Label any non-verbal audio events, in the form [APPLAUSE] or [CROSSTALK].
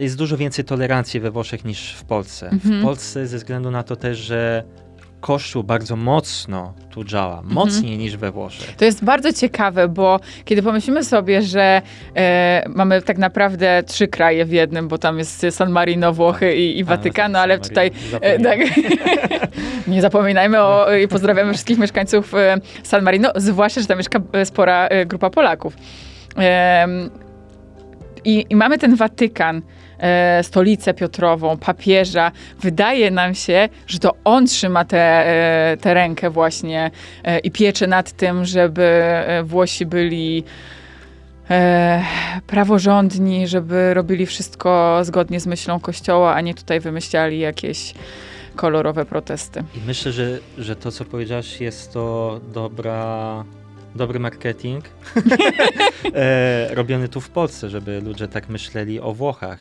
Jest dużo więcej tolerancji we Włoszech niż w Polsce. Mhm. W Polsce ze względu na to też, że Kościół bardzo mocno tu działa, mocniej niż we Włoszech. To jest bardzo ciekawe, bo kiedy pomyślimy sobie, że e, mamy tak naprawdę trzy kraje w jednym, bo tam jest San Marino, Włochy i, i Watykan, no ale tutaj e, tak, [LAUGHS] [LAUGHS] nie zapominajmy o, i pozdrawiamy wszystkich mieszkańców e, San Marino, zwłaszcza, że tam mieszka e, spora e, grupa Polaków. Em, i, I mamy ten Watykan, e, stolicę Piotrową, papieża. Wydaje nam się, że to on trzyma tę e, tę rękę właśnie e, i piecze nad tym, żeby e, Włosi byli e, praworządni, żeby robili wszystko zgodnie z myślą Kościoła, a nie tutaj wymyślali jakieś kolorowe protesty. I myślę, że, że to, co powiedziałaś, jest to dobra, dobry marketing [LAUGHS] e, robiony tu w Polsce, żeby ludzie tak myśleli o Włochach.